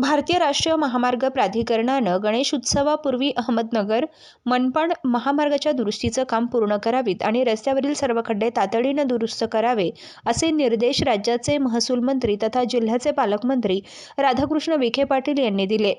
भारतीय राष्ट्रीय महामार्ग प्राधिकरणानं गणेश उत्सवापूर्वी अहमदनगर मनपाड महामार्गाच्या दुरुस्तीचं काम पूर्ण करावीत आणि रस्त्यावरील सर्व खड्डे तातडीनं दुरुस्त करावे असे निर्देश राज्याचे महसूल मंत्री तथा जिल्ह्याचे पालकमंत्री राधाकृष्ण विखे पाटील यांनी दिले.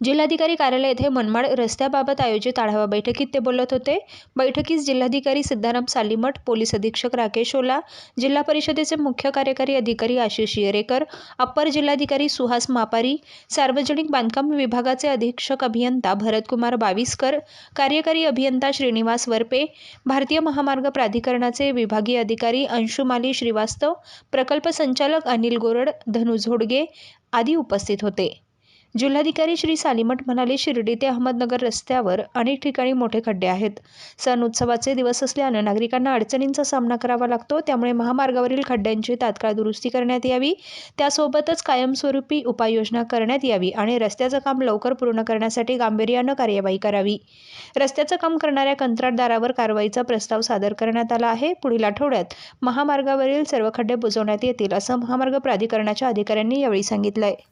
जिल्हाधिकारी कार्यालय येथे मनमाड रस्त्याबाबत आयोजित आढावा बैठकीत ते बोलत होते. बैठकीस जिल्हाधिकारी सिद्धाराम सालीमठ पोलीस अधीक्षक राकेश ओला जिल्हा परिषदेचे मुख्य कार्यकारी अधिकारी आशिष येरेकर अप्पर जिल्हाधिकारी सुहास मापारी सार्वजनिक बांधकाम विभागाचे अधीक्षक अभियंता भरतकुमार बाविस्कर कार्यकारी अभियंता श्रीनिवास वरपे भारतीय महामार्ग प्राधिकरणाचे विभागीय अधिकारी अंशुमाली श्रीवास्तव प्रकल्प संचालक अनिल गोरड धनु झोडगे आदी उपस्थित होते. जिल्हाधिकारी श्री सालीमठ म्हणाले शिर्डी ते अहमदनगर रस्त्यावर अनेक ठिकाणी मोठे खड्डे आहेत. सण उत्सवाचे दिवस असल्यानं नागरिकांना अडचणींचा सामना करावा लागतो त्यामुळे महामार्गावरील खड्ड्यांची तात्काळ दुरुस्ती करण्यात यावी त्यासोबतच कायमस्वरूपी उपाययोजना करण्यात यावी आणि रस्त्याचं काम लवकर पूर्ण करण्यासाठी गांभीर्यानं कार्यवाही करावी. रस्त्याचं काम करणाऱ्या कंत्राटदारावर कारवाईचा प्रस्ताव सादर करण्यात आला आहे. पुढील आठवड्यात महामार्गावरील सर्व खड्डे बुजवण्यात येतील असं महामार्ग प्राधिकरणाच्या अधिकाऱ्यांनी यावेळी सांगितलं आहे